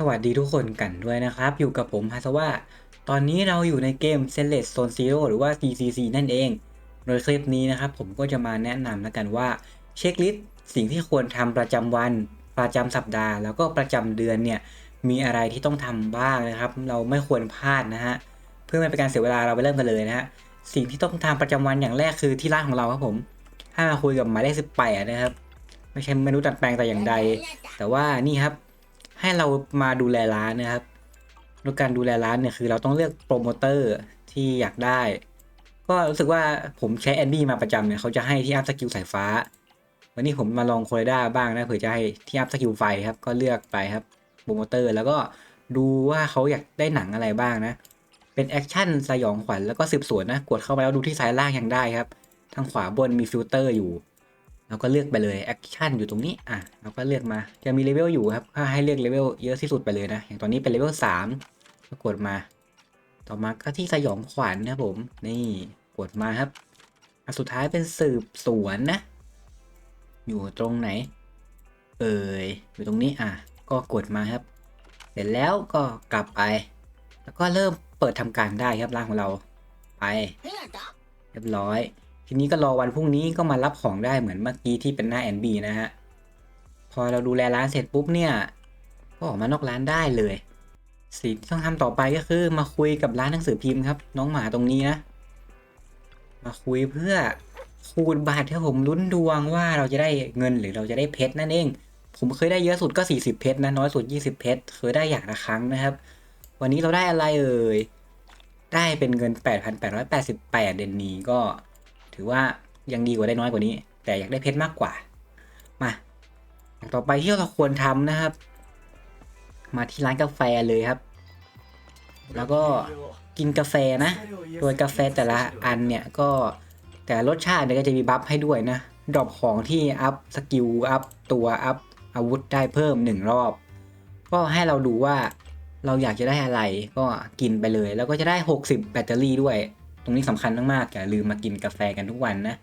สวัสดีทุกคนกันด้วยนะครับ อยู่กับผมฮาสวะตอนนี้เราอยู่ในเกม s e l e t Zone Zero หรือว่า CCC นั่นเอง โดยคลิปนี้นะครับ ผมก็จะมาแนะนำแล้วกันว่า เช็คลิสต์สิ่งที่ควรทำประจำวัน ประจำสัปดาห์ แล้วก็ประจำเดือนเนี่ย มีอะไรที่ต้องทำบ้างนะครับ เราไม่ควรพลาดนะฮะ เพื่อไม่เป็นการเสียเวลาเราไปเริ่มกันเลยนะฮะ สิ่งที่ต้องทำประจำวันอย่างแรกคือที่ร้านของเราครับผมให้มาคุยกับหมายเลขสิบแปดนะครับ ไม่ใช่เมนูดัดแปลงแต่อย่างใด แต่ว่านี่ครับ ให้เรามาดูแลร้านนะครับแล้วการดูแลร้านเนี่ยคือเราต้องเลือกโปรโมเตอร์ที่อยากได้ ก็รู้สึกว่าผมใช้แอนดี้มาประจำเนี่ยเขาจะให้ที่อัพสกิลสายฟ้า วันนี้ผมมาลองโคเรด้าบ้างนะเผื่อจะให้ที่อัพสกิลไฟครับก็เลือกไปครับโปรโมเตอร์แล้วก็ดูว่าเขาอยากได้หนังอะไรบ้างนะ เป็นแอคชั่นสยองขวัญแล้วก็สืบสวนนะ กดเข้าไปแล้วดูที่ซ้ายล่างยังได้ครับ ทางขวาบนมีฟิลเตอร์อยู่ เราก็เลือกไปเลยแอคชั่นอยู่ตรงนี้อะเราก็เลือกมาจะมีเลเวลอยู่ครับถ้าให้เลือกเลเวลเยอะที่สุดไปเลยนะ อย่างตอนนี้เป็นเลเวลสามก็กดมา ต่อมาก็ที่สยองขวัญนะครับผม นี่กดมาครับอันสุดท้ายเป็นสืบสวนนะ อยู่ตรงไหน เอ่ยอยู่ตรงนี้อะก็กดมาครับ เสร็จแล้วก็กลับไป แล้วก็เริ่มเปิดทำการได้ครับร้านของเราไปเรียบร้อย ทีนี้ก็รอวันพรุ่งนี้ก็มารับของได้เหมือนเมื่อกี้ที่เป็นหน้า NB นะฮะ พอเราดูแลร้านเสร็จปุ๊บเนี่ย ก็ออกมานอกร้านได้เลย สิ่งที่ต้องทำต่อไปก็คือ มาคุยกับร้านหนังสือพิมพ์ครับ น้องหมาตรงนี้นะ มาคุยเพื่อคูณบาทที่ผมลุ้นดวงว่าเราจะได้เงินหรือเราจะได้เพชรนั่นเอง ผมเคยได้เยอะสุดก็ 40 เพชรนะน้อยสุด 20 เพชรเคยได้อย่างละครั้งนะครับ วันนี้เราได้อะไรเอ่ยได้เป็นเงิน 8,888 เดนนีก็ ถือว่ายังดีกว่าได้น้อยกว่านี้ แต่อยากได้เพชรมากกว่า มาอย่างต่อไปที่เราควรทำนะครับ มาที่ร้านกาแฟเลยครับ แล้วก็กินกาแฟนะ โดยกาแฟแต่ละอันเนี่ยก็แต่รสชาติเนี่ยก็จะมีบัฟให้ด้วยนะดรอปของที่อัพสกิลอัพตัวอัพอาวุธได้เพิ่มหนึ่งรอบ ก็ให้เราดูว่าเราอยากจะได้อะไรก็กินไปเลย แล้วก็จะได้ 60 แบตเตอรี่ด้วย ตรงนี้สำคัญมากๆอย่าลืมมากินกาแฟกันทุกวันนะ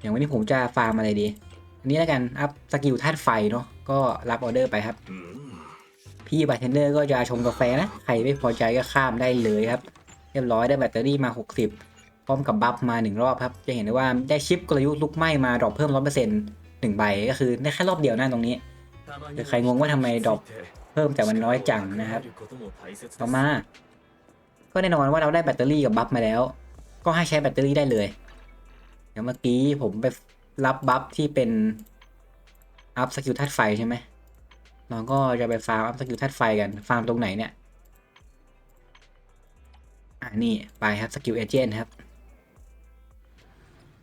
อย่างวันนี้ผมจะฟาร์มอะไรดี อันนี้แล้วกัน อัพสกิลธาตุไฟเนาะ ก็รับออเดอร์ไปครับ พี่บาร์เทนเดอร์ก็จะชงกาแฟนะ ใครไม่พอใจก็ข้ามได้เลยครับ เรียบร้อยได้แบตเตอรี่มา 60 พร้อมกับบัฟมาหนึ่งรอบครับ จะเห็นได้ว่าได้ชิปกลยุทธ์ลุกไหม้มาดรอปเพิ่มร้อยเปอร์เซ็นต์หนึ่งใบ ก็คือได้แค่รอบเดียวนะตรงนี้หรือใครงงว่าทำไมดรอปเพิ่มแต่มันน้อยจังนะครับ ต่อมา ก็แน่นอนว่าเราได้แบตเตอรี่กับบัฟมาแล้ว ก็ให้ใช้แบตเตอรี่ได้เลยอย่างเมื่อกี้ผมไปรับบัฟที่เป็นอัพสกิลธาตุไฟใช่ไหมเราก็จะไปฟาร์มอัพสกิลธาตุไฟกัน ฟาร์มตรงไหนเนี่ย อ่านี่ไปครับสกิลเอเจนต์ครับ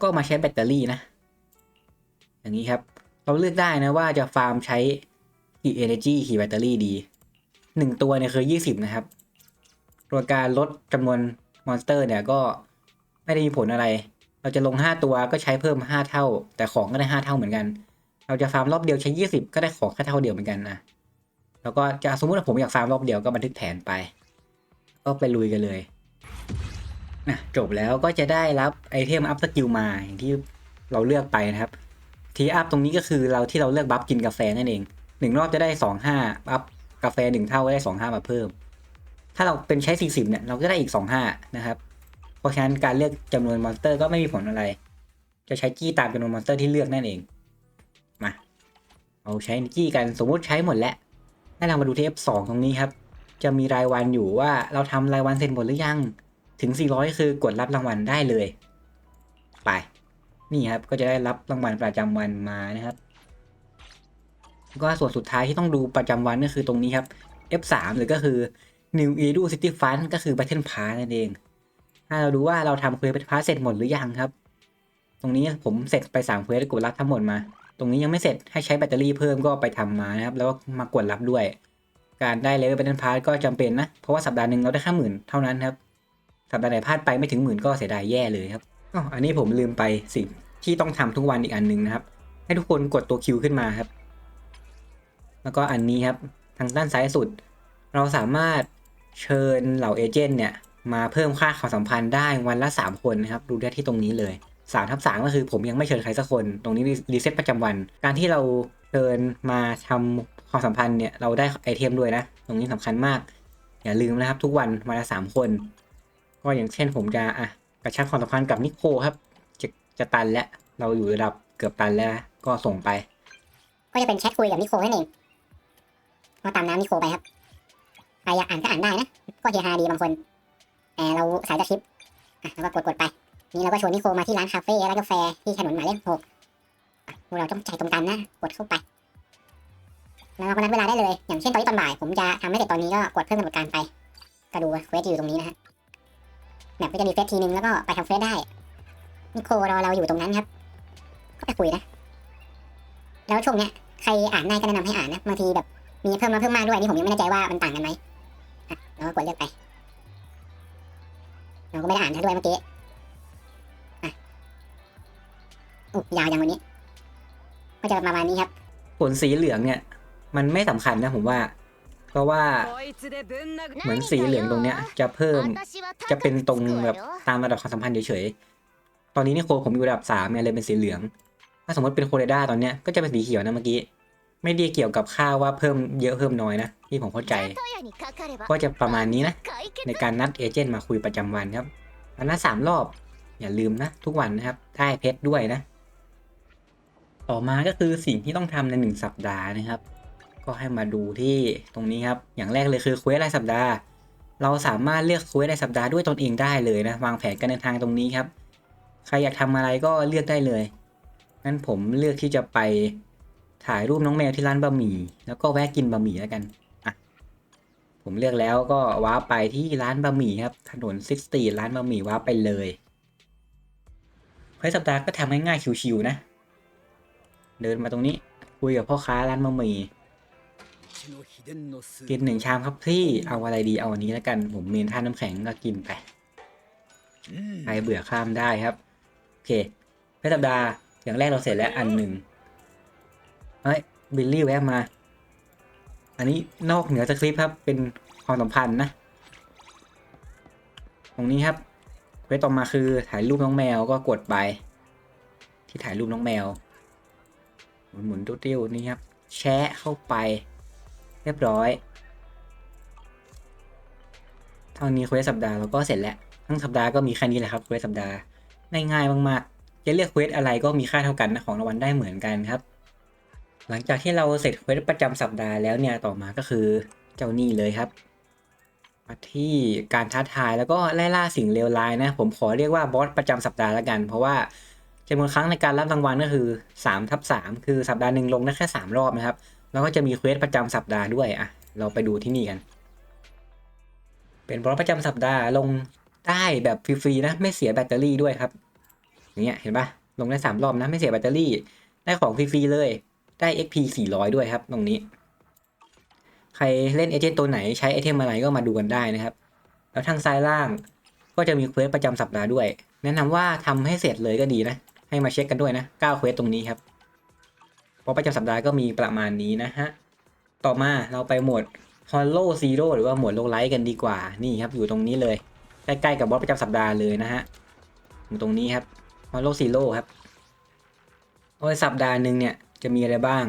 ก็มาใช้แบตเตอรี่นะ อย่างนี้ครับ เราเลือกได้นะว่าจะฟาร์มใช้กี่เอเนจีกี่แบตเตอรี่ดีหนึ่งตัวเนี่ยคือยี่สิบนะครับ ตัวการลดจำนวนมอนสเตอร์เนี่ยก็ไม่ได้มีผลอะไร เราจะลงห้าตัวก็ใช้เพิ่มห้าเท่า แต่ของก็ได้ห้าเท่าเหมือนกัน เราจะฟาร์มรอบเดียวใช้ยี่สิบก็ได้ของแค่เท่าเดียวเหมือนกันนะ แล้วก็จะสมมติว่าผมอยากฟาร์มรอบเดียวก็บันทึกแผนไป ก็ไปลุยกันเลยนะจบแล้วก็จะได้รับไอเทมอัพสกิลมาอย่างที่เราเลือกไปนะครับ ทีอัพตรงนี้ก็คือเราที่เราเลือกบัฟกินกาแฟนั่นเองหนึ่งรอบจะได้สองห้าบัฟกาแฟหนึ่งเท่าก็ได้สองห้ามาเพิ่ม ถ้าเราเป็นใช้สี่สิบเนี่ย เราก็ได้อีกสองห้านะครับ เพราะฉะนั้นการเลือกจำนวนมอนสเตอร์ก็ไม่มีผลอะไร จะใช้จี้ตามจำนวนมอนสเตอร์ที่เลือกนั่นเอง มา เอาใช้จี้กัน สมมุติใช้หมดแล้วให้เรามาดูที่ F2 ตรงนี้ครับ จะมีรายวันอยู่ว่าเราทำรายวันเสร็จหมดหรือยัง ถึง 400 คือกดรับรางวัลได้เลย ไป นี่ครับ ก็จะได้รับรางวัลประจำวันมานะครับ ก็ส่วนสุดท้ายที่ต้องดูประจำวันก็คือตรงนี้ครับ F3 หรือก็คือ New Edu City Fund ก็คือ Battle Pass นั่นเอง ถ้าเราดูว่าเราทำเควส Battle Pass เสร็จหมดหรือยังครับ ตรงนี้ผมเสร็จไป3เควสกดรับทั้งหมดมา ตรงนี้ยังไม่เสร็จให้ใช้แบตเตอรี่เพิ่มก็ไปทำมานะครับ แล้วก็มากดรับด้วย การได้เลเวล Battle Pass ก็จำเป็นนะ เพราะว่าสัปดาห์หนึ่งเราได้แค่หมื่นเท่านั้นครับ สัปดาห์ไหนพลาดไปไม่ถึงหมื่นก็เสียดายแย่เลยครับอ๋ออันนี้ผมลืมไปสิ่งที่ต้องทำทุกวันอีกอันหนึ่งนะครับ ให้ทุกคนกดตัวคิวขึ้นมาครับ แล้วก็อันนี้ครับ ทางด้านซ้ายสุด เราสามารถ เชิญเหล่าเอเจนต์เนี่ยมาเพิ่มค่าความสัมพันธ์ได้วันละ 3 คนนะครับ ดูได้ที่ตรงนี้เลย3ทับ3ก็คือผมยังไม่เชิญใครสักคน ตรงนี้รีเซ็ตประจำวัน การที่เราเชิญมาทำความสัมพันธ์เนี่ยเราได้ไอเทมด้วยนะ ตรงนี้สำคัญมาก อย่าลืมนะครับ ทุกวันวันละสามคน ก็อย่างเช่นผมจะอะกระชับความสัมพันธ์กับนิโคครับจะจะตันแล้วเราอยู่ระดับเกือบตันแล้วก็ส่งไป ก็จะเป็นแชทคุยกับนิโคนั่นเองก็ตามน้ำนิโคไปครับ ใครอยากอ่านก็อ่านได้นะก็เฮฮาดีบางคนแต่เราสายจะคลิปอะแล้วก็กดๆไป นี่เราก็ชวนนิโคมาที่ร้านคาเฟ่ร้านกาแฟที่ถนนหมายเลขหกพวกเราต้องใจตรงกันนะกดเข้าไปแล้วเราก็นัดเวลาได้เลย อย่างเช่นตอนนี้ตอนบ่าย ผมจะทำให้เสร็จตอนนี้ก็กดเพิ่มกำหนดการไป ก็ดูเควสอยู่ตรงนี้นะฮะแบบก็จะมีเฟสทีนึงแล้วก็ไปทำเฟสได้นิโครอเราอยู่ตรงนั้นครับ ก็ไปคุยนะ แล้วช่วงเนี้ยใครอ่านได้ก็แนะนำให้อ่านนะบางทีแบบมีเพิ่มมาเพิ่มมากด้วยนี่ผมยังไม่แน่ใจว่ามันต่างกันไหม อะเราก็กดเลือกไปเราก็ไม่ได้อ่านซะด้วยเมื่อกี้อะอุ๊ยยาวอย่างวันนี้ ก็จะประมาณนี้ครับ ผลสีเหลืองเนี่ย มันไม่สำคัญนะผมว่า เพราะว่าเหมือนสีเหลืองตรงเนี้ย จะเพิ่มจะเป็นตรงแบบตามระดับความสัมพันธ์เฉยๆ ตอนนี้นี่โคผมอยู่ระดับสามเนี่ยเลยเป็นสีเหลือง ถ้าสมมติเป็นโคเรด้าตอนเนี้ยก็จะเป็นสีเขียวนะเมื่อกี้ ไม่ได้เกี่ยวกับค่าว่าเพิ่มเยอะเพิ่มน้อยนะที่ผมเข้าใจ ก็จะประมาณนี้นะ ในการนัดเอเจนต์มาคุยประจำวันครับวันนัดสามรอบ อย่าลืมนะ ทุกวันนะครับได้เพชรด้วยนะ ต่อมาก็คือสิ่งที่ต้องทำในหนึ่งสัปดาห์นะครับ ก็ให้มาดูที่ตรงนี้ครับ อย่างแรกเลยคือเควสรายสัปดาห์ เราสามารถเลือกเควสรายสัปดาห์ด้วยตนเองได้เลยนะวางแผนการเดินทางตรงนี้ครับ ใครอยากทำอะไรก็เลือกได้เลยงั้นผมเลือกที่จะไป ถ่ายรูปน้องแมวที่ร้านบะหมี่แล้วก็แวะกินบะหมี่แล้วกันอะผมเลือกแล้วก็ว้าร์ปไปที่ร้านบะหมี่ครับ ถนนซิกสตีร้านบะหมี่ว้าร์ปไปเลยเควสสัปดาห์ก็ทำง่ายๆชิวๆนะ เดินมาตรงนี้คุยกับพ่อค้าร้านบะหมี่กินหนึ่งชามครับพี่เอาอะไรดีเอาอันนี้แล้วกัน ผมเมนท่าน้ำแข็งก็กินไปใครเบื่อข้ามได้ครับโอเคเพื่อสัปดาห์อย่างแรกเราเสร็จแล้วอันหนึ่ง เฮ้ยบิลลี่แวะมา อันนี้นอกเหนือจากคลิปครับ เป็นความสัมพันธ์นะ ตรงนี้ครับเควสต่อมาคือถ่ายรูปน้องแมวก็กดไป ที่ถ่ายรูปน้องแมว หมุนหมุนๆติ้วนี่ครับ แชะเข้าไปเรียบร้อยเท่านี้เควสสัปดาห์เราก็เสร็จแล้ว ทั้งสัปดาห์ก็มีแค่นี้แหละครับเควสสัปดาห์ง่ายๆมากๆจะเลือกเควสอะไรก็มีค่าเท่ากันนะของรางวัลได้เหมือนกันครับ หลังจากที่เราเสร็จเควสประจำสัปดาห์แล้วเนี่ยต่อมาก็คือเจ้านี่เลยครับมาที่การท้าทายแล้วก็ไล่ล่าสิ่งเลวร้ายนะ ผมขอเรียกว่าบอสประจำสัปดาห์ล้วกัน เพราะว่าจำนวนครั้งในการรับรางวัลก็คือ3ทับ3คือสัปดาห์หนึ่งลงได้แค่ 3 รอบนะครับ แล้วก็จะมีเควสประจำสัปดาห์ด้วยอะเราไปดูที่นี่กัน เป็นบอสประจำสัปดาห์ลงได้แบบฟรีๆนะ ไม่เสียแบตเตอรี่ด้วยครับอย่างเงี้ยเห็นปะลงได้สามรอบนะไม่เสียแบตเตอรี่ได้ของฟรีๆเลย ได้ XP 400 ด้วยครับ ตรงนี้ ใครเล่นเอเจนต์ตัวไหนใช้ไอเทมอะไรก็มาดูกันได้นะครับ แล้วทางซ้ายล่างก็จะมีเควสประจำสัปดาห์ด้วย แนะนำว่าทำให้เสร็จเลยก็ดีนะ ให้มาเช็คกันด้วยนะ9เควสตรงนี้ครับเพราะประจำสัปดาห์ก็มีประมาณนี้นะฮะ ต่อมาเราไปหมวด Hollow Zero หรือว่าหมวดโลไลท์กันดีกว่า นี่ครับ อยู่ตรงนี้เลย ใกล้ๆกับบอสประจำสัปดาห์เลยนะฮะตรงนี้ครับ Hollow Zero ครับโดยสัปดาห์หนึ่งเนี่ย จะมีอะไรบ้าง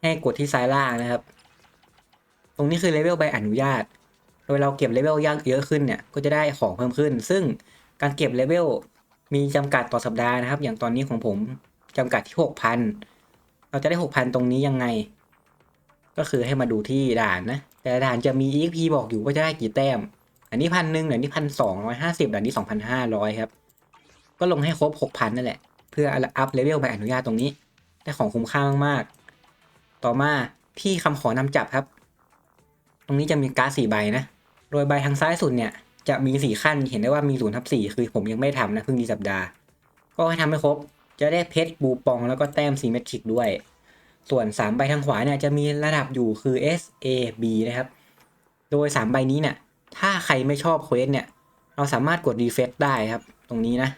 ให้กดที่ซ้ายล่างนะครับ ตรงนี้คือเลเวลใบอนุญาต โดยเราเก็บเลเวลยากเยอะขึ้นเนี่ย ก็จะได้ของเพิ่มขึ้น ซึ่งการเก็บเลเวลมีจำกัดต่อสัปดาห์นะครับ อย่างตอนนี้ของผมจำกัดที่ 6,000 เราจะได้ 6,000 ตรงนี้ยังไง ก็คือให้มาดูที่ด่านนะ แต่ด่านจะมี EXP บอกอยู่ว่าจะได้กี่แต้ม อันนี้พันหนึ่งอันนี้พันสองร้อยห้าสิบอันนี้สองพันห้าร้อยครับ ก็ลงให้ครบ 6,000 นั่นแหละ เพื่ออัพเลเวลใบอนุญาตตรงนี้ ได้ของคุ้มค่ามากๆ ต่อมาที่คำขอนำจับครับ ตรงนี้จะมีการ์ดสี่ใบนะ โดยใบทางซ้ายสุดเนี่ยจะมีสี่ขั้น เห็นได้ว่ามีศูนย์ทับสี่คือผมยังไม่ทำนะเพิ่งมีสัปดาห์ ก็ให้ทำให้ครบ จะได้เพชรบูปองแล้วก็แต้มซีเมทริกด้วย ส่วน3ใบทางขวาเนี่ยจะมีระดับอยู่คือ S A B นะครับ โดย3ใบนี้เนี่ยถ้าใครไม่ชอบเควสเนี่ย เราสามารถกดรีเฟซได้ครับ ตรงนี้นะ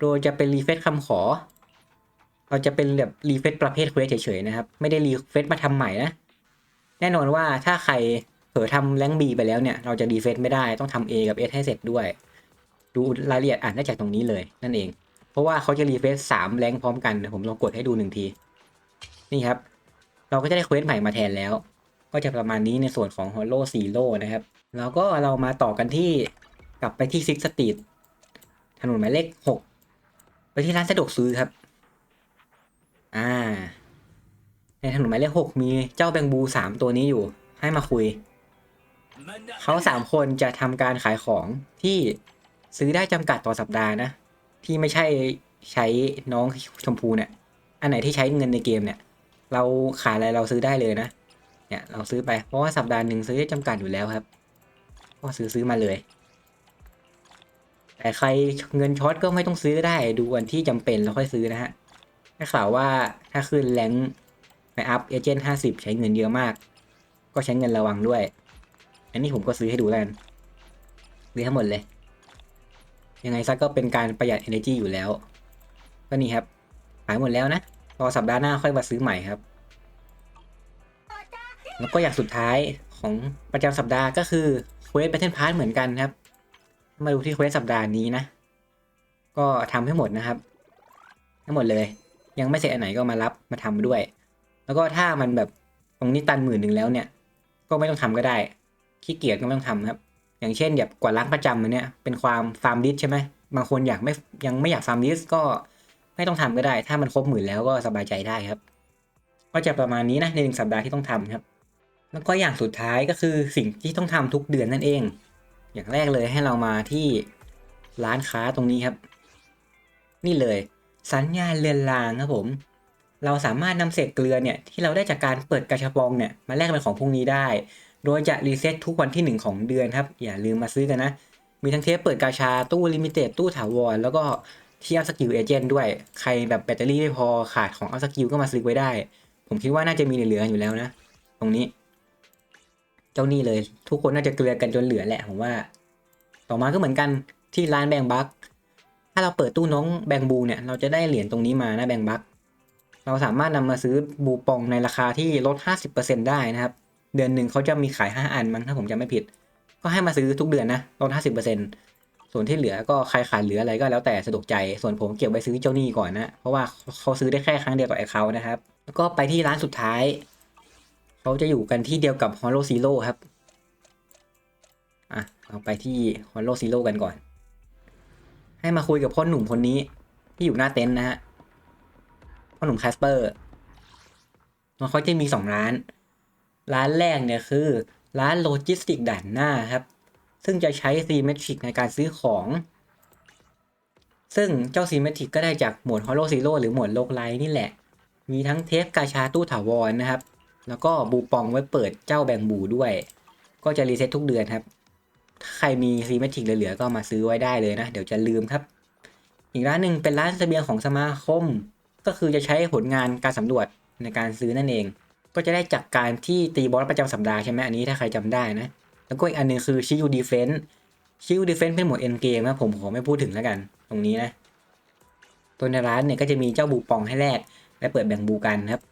โดยจะเป็นรีเฟซคำขอ เราจะเป็นแบบรีเฟซประเภทเควสเฉยๆนะครับ ไม่ได้รีเฟซมาทำใหม่นะ แน่นอนว่าถ้าใครเผลอทำแรงบีไปแล้วเนี่ย เราจะรีเฟซไม่ได้ต้องทำ A กับ S ให้เสร็จด้วย ดูรายละเอียดอ่านได้จากตรงนี้เลยนั่นเอง เพราะว่าเขาจะรีเฟซสามแรงพร้อมกันผมลองกดให้ดูหนึ่งที นี่ครับ เราก็จะได้เควสใหม่มาแทนแล้ว ก็จะประมาณนี้ในส่วนของฮอลโล่ซีโร่นะครับ แล้วก็เรามาต่อกันที่กลับไปที่ซิกสตรีทถนนหมายเลขหกไปที่ร้านสะดวกซื้อครับ อ่า ในถนนหมายเลขหกมีเจ้าแบงบูสามตัวนี้อยู่ ให้มาคุย เขาสามคนจะทำการขายของที่ซื้อได้จำกัดต่อสัปดาห์นะ ที่ไม่ใช่ใช้น้องชมพูเนี่ย อันไหนที่ใช้เงินในเกมเนี่ย เราขายอะไรเราซื้อได้เลยนะ เนี่ยเราซื้อไป เพราะว่าสัปดาห์หนึ่งซื้อได้จำกัดอยู่แล้วครับ ก็ซื้อซื้อมาเลย แต่ใครเงินช็อตก็ไม่ต้องซื้อได้ ดูวันที่จำเป็นแล้วค่อยซื้อนะฮะ ได้ข่าวว่าถ้าขึ้นแรงค์ไปอัพเอเจนต์ห้าสิบใช้เงินเยอะมาก ก็ใช้เงินระวังด้วย อันนี้ผมก็ซื้อให้ดูแล้วกันซื้อทั้งหมดเลย ยังไงซะก็เป็นการประหยัด energy อยู่แล้ว ก็นี่ครับขายหมดแล้วนะ รอสัปดาห์หน้าค่อยมาซื้อใหม่ครับ แล้วก็อย่างสุดท้ายของประจำสัปดาห์ก็คือเควส Battle Pass เหมือนกันครับ มาดูที่เควสสัปดาห์นี้นะ ก็ทำให้หมดนะครับทั้งหมดเลย ยังไม่เสร็จอันไหนก็มารับมาทำด้วย แล้วก็ถ้ามันแบบตรงนี้ตันหมื่นหนึ่งแล้วเนี่ย ก็ไม่ต้องทำก็ได้ขี้เกียจก็ไม่ต้องทำครับ อย่างเช่นแบบกวาดล้างประจำอันเนี้ยเป็นความฟาร์มดิสใช่ไหมบางคนอยากไม่ยังไม่อยากฟาร์มดิสก็ไม่ต้องทำก็ได้ ถ้ามันครบหมื่นแล้วก็สบายใจได้ครับ ก็จะประมาณนี้นะในหนึ่งสัปดาห์ที่ต้องทำครับ แล้วก็อย่างสุดท้ายก็คือสิ่งที่ต้องทำทุกเดือนนั่นเอง อย่างแรกเลยให้เรามาที่ร้านค้าตรงนี้ครับ นี่เลย สัญญาณเรือนรางครับผม เราสามารถนำเศษเกลือเนี่ยที่เราได้จากการเปิดกระชับองเนี่ยมาแลกเป็นของพวกนี้ได้ โดยจะรีเซ็ตทุกวันที่ 1 ของเดือนครับ อย่าลืมมาซื้อกันนะ มีทั้งเทปเปิดกาชาตู้ลิมิเต็ดตู้ถาวรแล้วก็ที่อัพสกิลเอเจนต์ด้วย ใครแบบแบตเตอรี่ไม่พอขาดของอัพสกิลก็มาซื้อไว้ได้ ผมคิดว่าน่าจะมีเหลืออยู่แล้วนะ ตรงนี้ เจ้านี่เลย ทุกคนน่าจะเกลือกันจนเหลือแหละผมว่า ต่อมาก็เหมือนกันที่ร้านแบงบัค ถ้าเราเปิดตู้น้องแบงบูเนี่ย เราจะได้เหรียญตรงนี้มานะแบงบัคเราสามารถนำมาซื้อบูปองในราคาที่ลด 50%ได้นะครับ เดือนหนึ่งเขาจะมีขาย 5 อันมั้งถ้าผมจำไม่ผิด ก็ให้มาซื้อทุกเดือนนะลด 50%ส่วนที่เหลือก็ใครขายเหลืออะไรก็แล้วแต่สะดวกใจ ส่วนผมเก็บไว้ซื้อเจ้าหนี้ก่อนนะ เพราะว่าเขาซื้อได้แค่ครั้งเดียวกับไอ้เขานะครับ แล้วก็ไปที่ร้านสุดท้าย เขาจะอยู่กันที่เดียวกับ Hollow Zero ครับ อะ เราไปที่ Hollow Zero กันก่อน ให้มาคุยกับพ่อหนุ่มคนนี้ที่อยู่หน้าเต็นท์นะฮะพ่อหนุ่มแคสเปอร์แล้วเขาจะมีสองร้าน ร้านแรกเนี่ยคือ ร้านโลจิสติกด่านหน้าครับ ซึ่งจะใช้ซีเมทริกในการซื้อของ ซึ่งเจ้าซีเมทริกก็ได้จากหมวด Hollow Zero หรือหมวดโลกไลนี่แหละ มีทั้งเทปกาชาตู้ถาวรนะครับ แล้วก็บูปองไว้เปิดเจ้าแบงบูด้วย ก็จะรีเซ็ตทุกเดือนครับ ถ้าใครมีซีเมทริกเหลือๆก็มาซื้อไว้ได้เลยนะ เดี๋ยวจะลืมครับ อีกร้านหนึ่งเป็นร้านเสบียงของสมาคม ก็คือจะใช้ผลงานการสำรวจในการซื้อนั่นเอง ก็จะได้จากการที่ตีบอสประจำสัปดาห์ใช่ไหมอันนี้ถ้าใครจำได้นะ แล้วก็อีกอันหนึงคือชิวดีเฟน s ์ชิวดีเฟน s ์เป็นหมวดเอ็นเกมนะผมขอไม่พูดถึงแล้วกัน ตรงนี้นะ ตัวในร้านเนี่ยก็จะมีเจ้าบูปองให้แลกและเปิดแบ่งบูกันครับ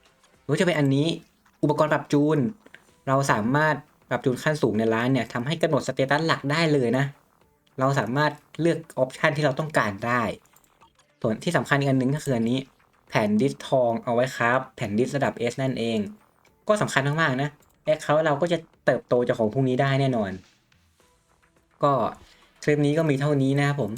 หรือจะเป็นอันนี้อุปกรณ์ปรับจูน เราสามารถ ปรับจูนขั้นสูงในร้านเนี่ยทำให้กำหนดสเตตัสหลักได้เลยนะ เราสามารถเลือกออปชันที่เราต้องการได้ ส่วนที่สำคัญอีกอันหนึงก็คืออันนี้ แผ่นดิสทองเอาไว้ครับ แผ่นดิสระดับ S นั่นเอง ก็สำคัญมากๆนะแอคเคาท์เราก็จะเติบโตจากของพวกนี้ได้แน่นอน ก็คลิปนี้ก็มีเท่านี้นะครับผม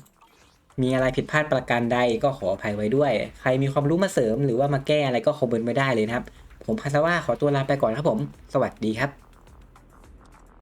มีอะไรผิดพลาดประการใดก็ขออภัยไว้ด้วย ใครมีความรู้มาเสริมหรือว่ามาแก้อะไรก็คอมเมนต์ไว้ได้เลยนะครับ ผมพัสว่าขอตัวลาไปก่อนครับผม สวัสดีครับ